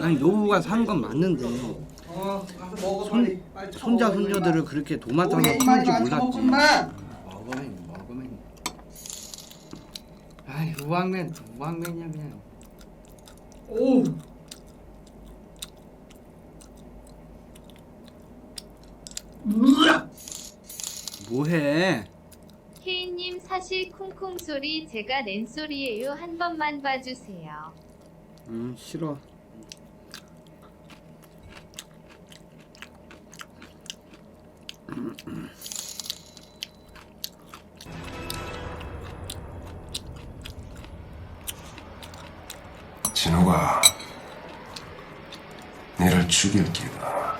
아니 노부가 사는 건 맞는데 어, 가서 먹어 손, 빨리. 손자 손녀들을. 그렇게 임마, 키울 줄 몰랐지. 먹으면 먹으면 아이 우왕맨 우왕맨이야 그냥 오. 뭐해 케이님 사실 쿵쿵 소리 제가 낸 소리예요. 한 번만 봐주세요. 응 싫어 진우가 너를 죽일 기다.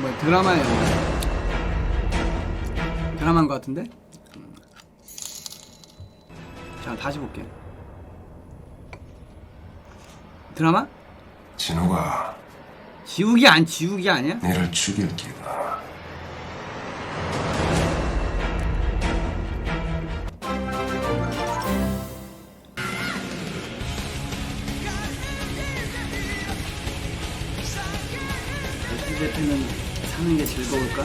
뭐 드라마예요 드라마인 것 같은데 음. 자 다시 볼게 드라마 진우가 지우기 안 지우기 아니야 너를 죽일 기다. 어떻게 대표는 사는 게 즐거울까?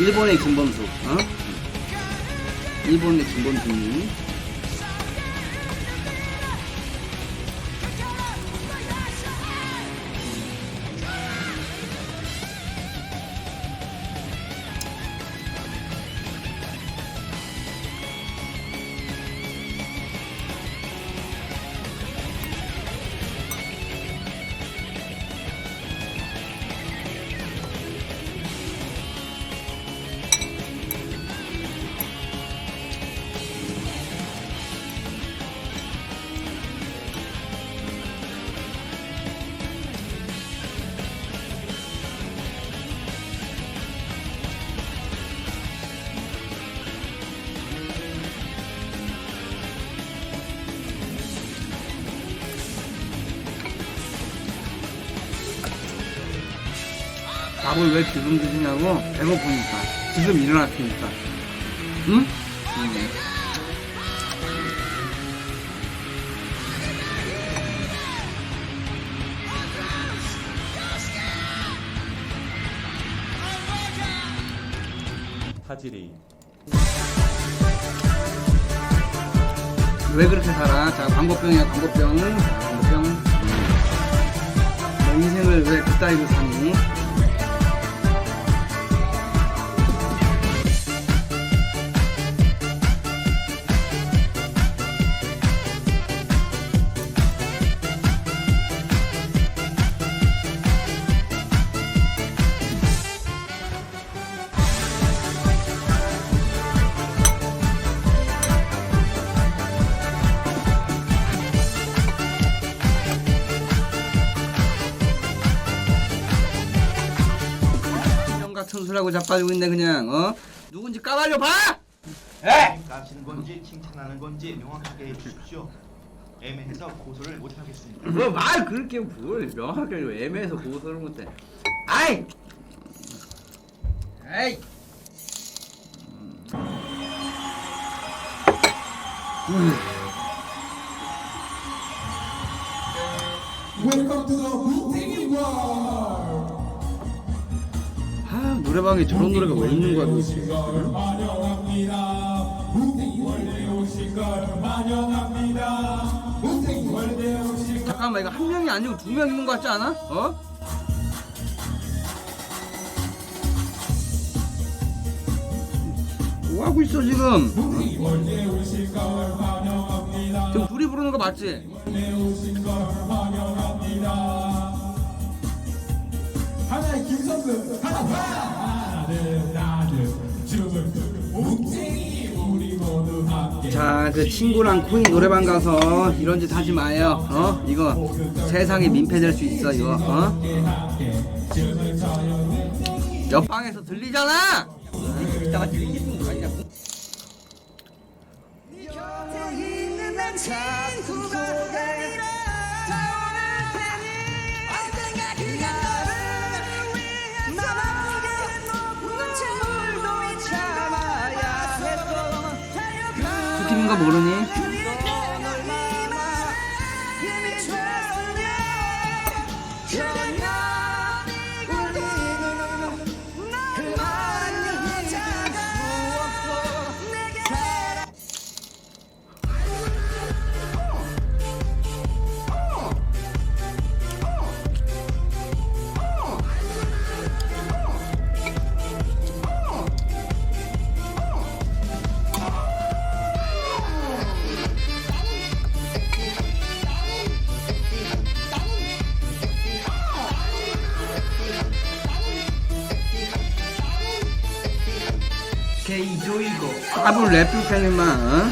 일본의 김범수, 어? 일본의 김범수님. 밥을 왜 지금 드시냐고? 배고프니까. 지금 일어났으니까. 응? 응. 타지리 왜 그렇게 살아? 자, 광고병이야, 광고병. 광고병. 음. 너 인생을 왜 그따위로 사니? 소리하고 자빠지고 있네, 그냥, 어? 누군지 까발려 봐! 에! 까시는 건지 칭찬하는 건지 명확하게 해주십시오. 애매해서 고소를 못 하겠습니다. 뭐말 그렇게 뭘 명확하게 애매해서 고소를 못해. 아이! 에이! Welcome to the Wu-Tang World. 아, 노래방에 저런 노래가 왜 있는 거야, 도대체. 걸 잠깐만, 이거 한 명이 아니고 두 명 있는 거 같지 않아? 어? 뭐 하고 있어, 지금? 지금 둘이 부르는 거 맞지? 하나의 김선수 하나 하나 둘 하나 둘 춤을 우-Tang이 우리 모두 함께 자, 그 친구랑 코인 노래방 가서 이런 짓 하지 마요. 어? 이거 세상에 민폐될 수 있어, 이거. 어? 옆방에서 들리잖아. 이따가 들리는 거 아니냐고. 스 거 모르니? 랩필 팬이만 어?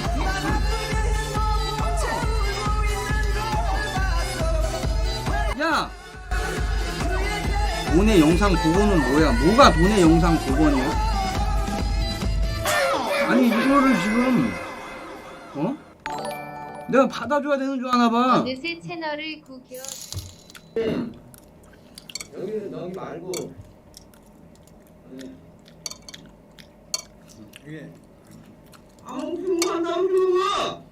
야! 돈의 영상 복원은 뭐야? 뭐가 돈의 영상 복원이야? 아니 이거를 지금 어? 내가 받아줘야 되는 줄 아나 봐. 어느새 채널을 구겨 여기 여기 말고. 이게 아무 필요가 안 나오는 거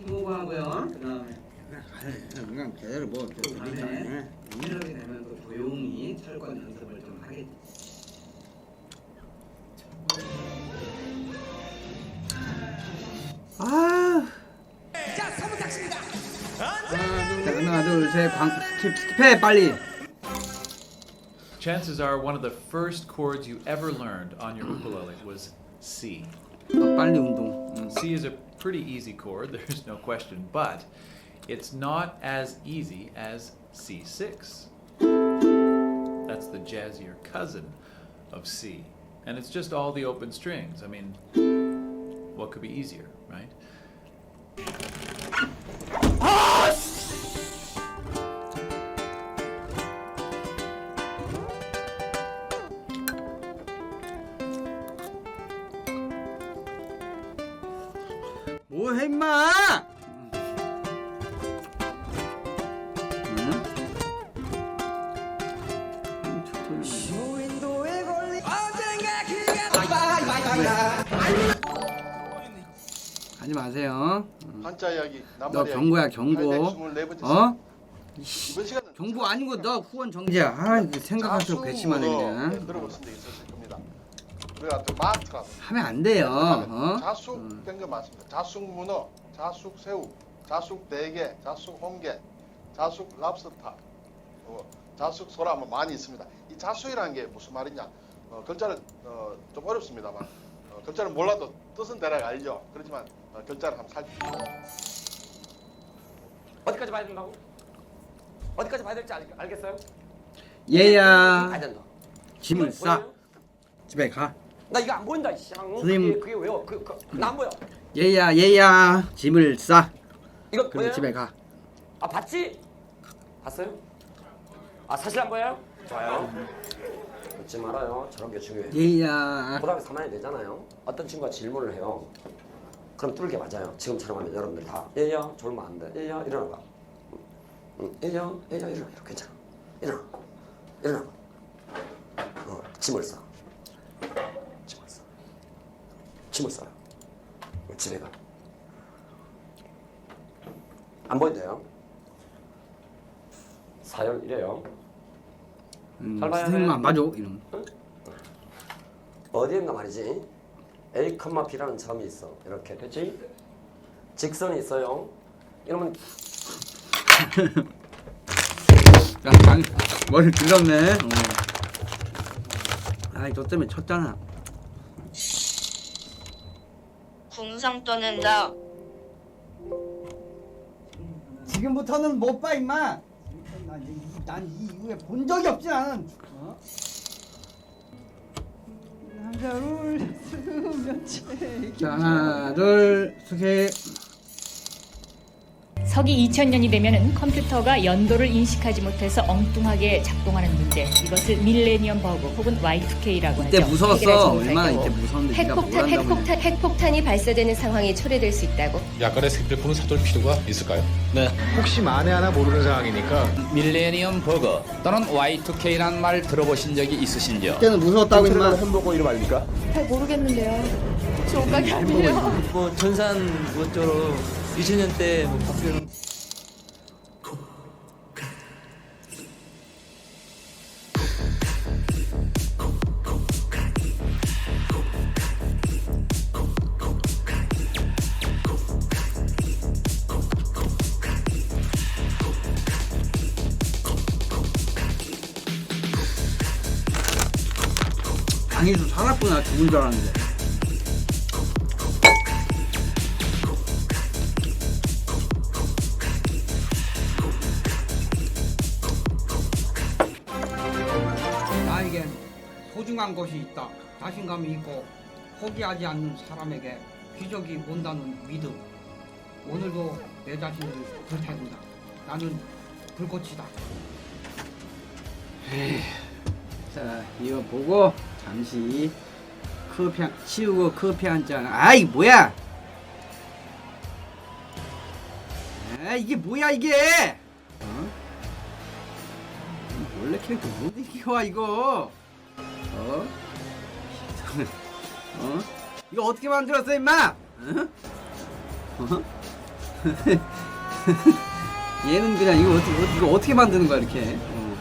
이모가 하고요. 그 다음에 그냥 제대로 뭐 그 다음에 이렇게 되면 또 조용히 철권 연습을 좀 하겠지 아 자, 하나, 둘, 셋, 광, 스킵, 스킵해, 빨리. chances are one of the first chords you ever learned on your ukulele was C. Mm, C is a pretty easy chord, there's no question, but it's not as easy as C6. That's the jazzier cousin of C. And it's just all the open strings. I mean, what could be easier, right? 뭐해, 임마! 응? 하지 마세요. 응. 한자 이야기 너 경고야, 경고. 824번째 어? 이번 시간은 경고 아니고 너 후원 정지야. 아, 이거 생각할수록 괘씸하네 네, 그냥. 있으실 겁니다. 우리가 또 마트라고 하면 안 돼요. 어? 자숙 된거 많습니다. 자숙 문어, 자숙 새우, 자숙 대게, 자숙 홍게, 자숙 랍스타, 어, 자숙 소라 뭐 많이 있습니다. 이 자숙이라는 게 무슨 말이냐? 어, 글자를 어, 좀 어렵습니다만 어, 글자를 몰라도 뜻은 대략 알죠. 그렇지만 어, 글자를 한번 살펴보죠. 어디까지 봐야 된다고? 어디까지 봐야 될지 알, 알겠어요? 얘야 봐야 된다. 짐을 싸? 집에 가. 나 이거 안 보인다. 씨. 어? 선생님. 그게, 그게 왜요? 그, 그, 나안 보여. 얘야 얘야 짐을 싸. 이거 그리고 보여요? 집에 가. 아 봤지? 봤어요? 아 사실 안 보여요? 좋아요. 웃지 말아요. 저런 게 중요해요. 얘야 고등학교 3학년 되잖아요. 어떤 친구가 질문을 해요. 그럼 뚫게 맞아요. 지금처럼 하면 여러분들 다 얘야 졸면 안 돼. 얘야 일어나봐. 응, 얘야 얘야 일어나. 괜찮아. 일어나. 일어나. 어, 짐을 싸. 짐을 싸. 싸. 어, 집에 가. 안 보인대요. 사연 이래요. 음, 잘 봐야 선생님 돼. 안 봐줘 이름. 어디인가 말이지 A, B라는 점이 있어 이렇게 됐지? 직선이 있어요 이러면 야, 장, 머리 길렀네. 어. 아이, 너 때문에 쳤잖아. 궁성 떠낸다. 지금부터는 못 봐, 임마. 난이 이후에 본 적이 없지 나는. 어? 남자를 쓰면 자, 하나, 둘, 셋. 서기 2000년이 되면은 컴퓨터가 연도를 인식하지 못해서 엉뚱하게 작동하는 문제. 이것을 밀레니엄 버그 혹은 Y2K라고 하죠. 이때 무서웠어. 얼마나. 이때 뭘 핵폭탄. 핵폭탄, 핵폭탄이 발사되는 상황이 초래될 수 있다고. 약간의 스킵을 사둘 필요가 있을까요? 혹시 만에 하나 모르는 상황이니까 밀레니엄 버거 또는 Y2K란 말 들어보신 적이 있으신지요? 그때는 무서웠다고 임마. 햄버거 이름 아닙니까? 잘 모르겠는데요. 조각이 아니에요. 뭐 전산 뭐처럼 2000년 때뭐 박수현 강희수 살았구나 죽은 줄 알았는데. 소중한 것이 있다. 자신감이 있고 포기하지 않는 사람에게 기적이 온다는 믿음. 오늘도 내 자신을 불태운다. 나는 불꽃이다. 자, 이거 보고 잠시 커피 한, 치우고 커피 한 잔. 아이 뭐야? 아 이게 뭐야 이게? 어? 원래 캐릭터 못 이겨 이거. 어? 어? 이거 어떻게 만들었어 임마? 어? 어? 얘는 그냥 이거 어떻게 이거 어떻게 만드는 거야 이렇게? 어.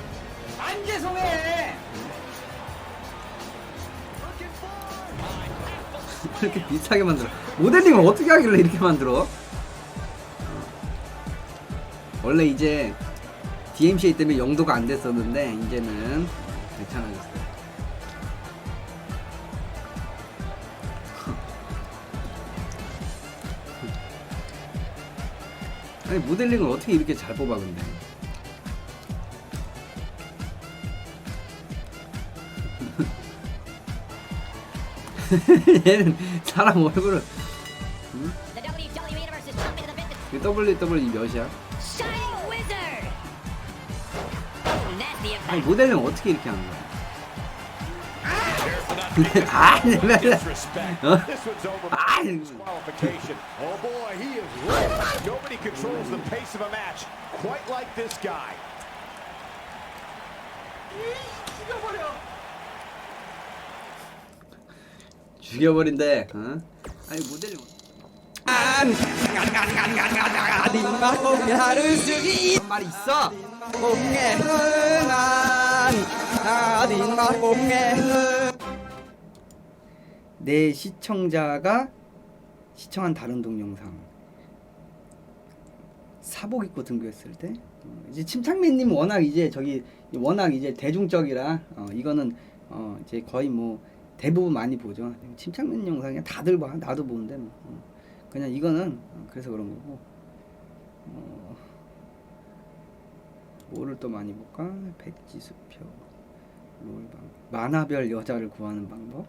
안 죄송해. 이렇게 비슷하게 만들어. 모델링을 어떻게 하길래 이렇게 만들어? 원래 이제 DMCA 때문에 영도가 안 됐었는데 이제는 괜찮아졌어요. 아니 모델링을 어떻게 이렇게 잘 뽑아 근데? 얘는 사람 얼굴을 응? 그 WWE 몇이야? 아니 모델링 어떻게 이렇게 하는 거야? 아, 네, 네, 네. 어? 아, Oh boy, he is ripped. Nobody controls the pace of a match quite like this guy. 죽여버린대. 어? 아니. 그런 말이 있어. 내 시청자가 시청한 다른 동영상 사복 입고 등교했을 때 어, 이제 침착맨님 워낙 이제 저기 워낙 이제 대중적이라 어, 이거는 어, 이제 거의 뭐 대부분 많이 보죠. 침착맨 영상 그냥 다들 봐. 나도 보는데 뭐. 어. 그냥 이거는 어, 그래서 그런 거고. 어, 뭐를 또 많이 볼까? 백지수표, 롤방, 만화별 여자를 구하는 방법, 음,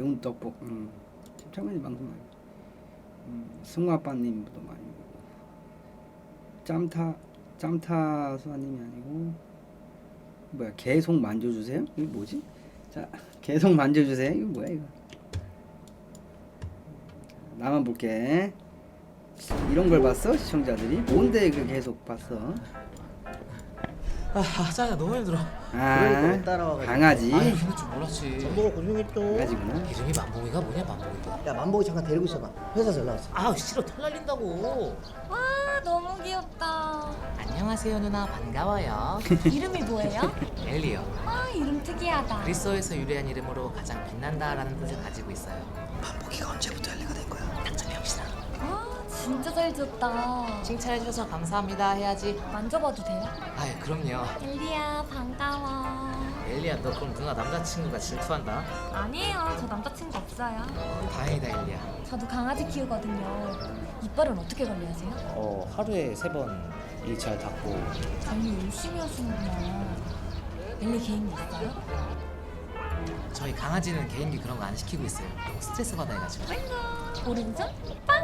매운 떡볶, 음, 침착맨이 방송 많이. 음, 승화빠님도 많이 보고. 짬타, 짬타 수아님이 아니고 뭐야? 계속 만져주세요? 이게 뭐지? 자, 계속 만져주세요. 이거 뭐야 이거? 나만 볼게. 이런 걸 봤어 시청자들이? 뭔데 그 계속 봤어? 아, 짜야 너무 힘들어. 아, 강아지. 아유, 근데 좀 몰랐지. 만보가 고생했죠. 강아지구나. 이름이 만복이가 뭐냐, 만복이가. 야 만보기 잠깐 데리고 있어봐. 회사 전화 왔어. 아, 싫어. 털 날린다고. 와 너무 귀엽다. 안녕하세요, 누나. 반가워요. 이름이 뭐예요? 엘리요. 아 이름 특이하다. 그리스어에서 유래한 이름으로 가장 빛난다라는 뜻을 가지고 있어요. 만복이가 언제부터 엘리가 진짜 잘 지었다. 칭찬해주셔서 감사합니다 해야지. 만져봐도 돼요? 아유, 그럼요. 엘리야 반가워. 엘리야, 너 그럼 누나 남자친구가 질투한다? 아니에요 저 남자친구 없어요. 다행이다, 엘리야. 저도 강아지 키우거든요. 이빨은 어떻게 관리하세요? 어, 하루에 세 번 일 잘 닦고. 관리 열심히 하시는구나. 엘리 개인기 있어요? 저희 강아지는 개인기 그런 거 안 시키고 있어요. 너무 스트레스 받아가지고. 오른손 빵.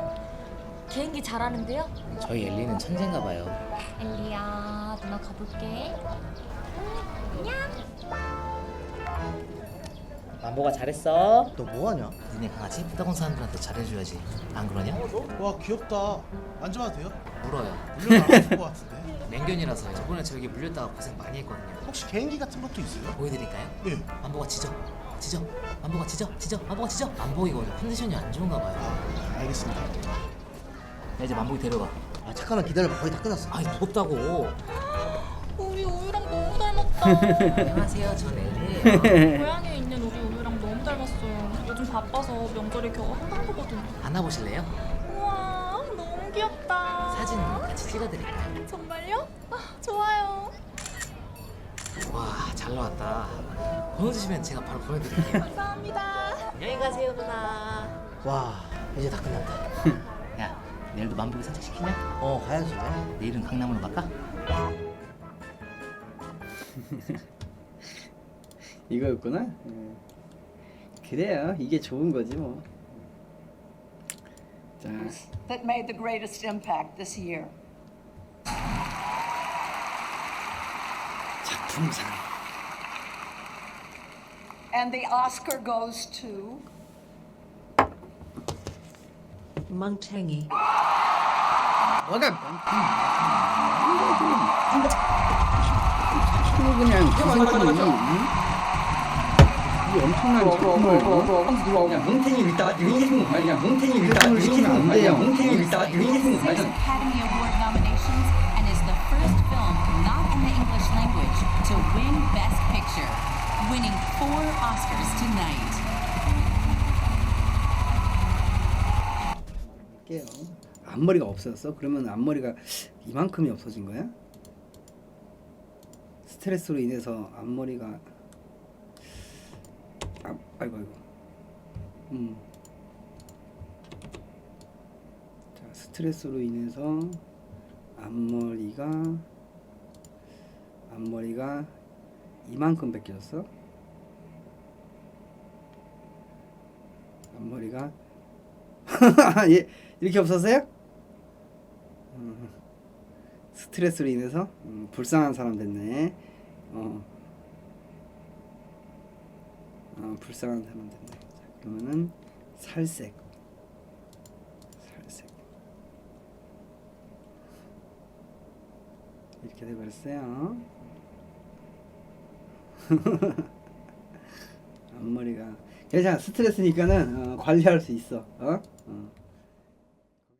개인기 잘하는데요? 저희 엘리는 천재인가 봐요. 엘리야 누나 가볼게. 만보가 잘했어. 너 뭐하냐? 니네 강아지 부탁 온 사람들한테 잘해줘야지. 안 그러냐? 와 귀엽다. 만져봐도 돼요? 물어요. 물려나올 것 같은데. 맹견이라서 저번에 저기 물렸다가 고생 많이 했거든요. 혹시 개인기 같은 것도 있어요? 보여드릴까요? 네. 만보가 지져. 지져. 만보가 지져. 지져. 만보가 지져. 만보이가 오늘 컨디션이 안 좋은가 봐요. 알겠습니다. 나 이제 만보이 데려가. 아 잠깐만 기다려봐. 거의 다 끝났어. 아이 무겁다고. 우리 우유랑 너무 닮았다. 안녕하세요. 전 엘리예요. 고향에 있는 우리 우유랑 너무 닮았어요. 요즘 바빠서 명절에 겨우 한강 보거든요. 안아보실래요? 우와 너무 귀엽다. 사진 같이 찍어드릴까요? 정말요? 아, 좋아요. 와, 잘 나왔다. 번호 주시면 제가 바로 보내드릴게요. 감사합니다. 안녕히 가세요, 누나. 와 이제 다 끝났다. 야, 내일도 만보기 산책 시키냐? 어 가야지. 내일은 강남으로 갈까? 이거였구나. 예. 그래요. 이게 좋은 거지 뭐. 자, that made the greatest impact this year? 작품상. And the Oscar goes to 멍청이. 뭐가 자꾸 그냥 그 새끼는 응? 이 엄청난 작품을 응? 그냥 뭉탱이 있다 이렇게 생각 말이야 그냥 뭉탱이 있다 이렇게 생각 말이야 뭉탱이 있다 이렇게 생각 말이야 Academy Award nominations and 할게요 앞머리가 없어졌어? 그러면 앞머리가 이만큼이 없어진 거야? 스트레스로 인해서 앞머리가 아, 아이고 아이고 음. 자 스트레스로 인해서 앞머리가 앞머리가 이만큼 벗겨졌어 앞머리가 예, 이렇게 없었어요? 음, 스트레스로 인해서 음, 불쌍한 사람 됐네. 어. 어, 불쌍한 사람 됐네. 자, 그러면은 살색. 살색. 이렇게 돼버렸어요. 앞머리가 괜찮아 스트레스니까는 어, 관리할 수 있어. 어? 어.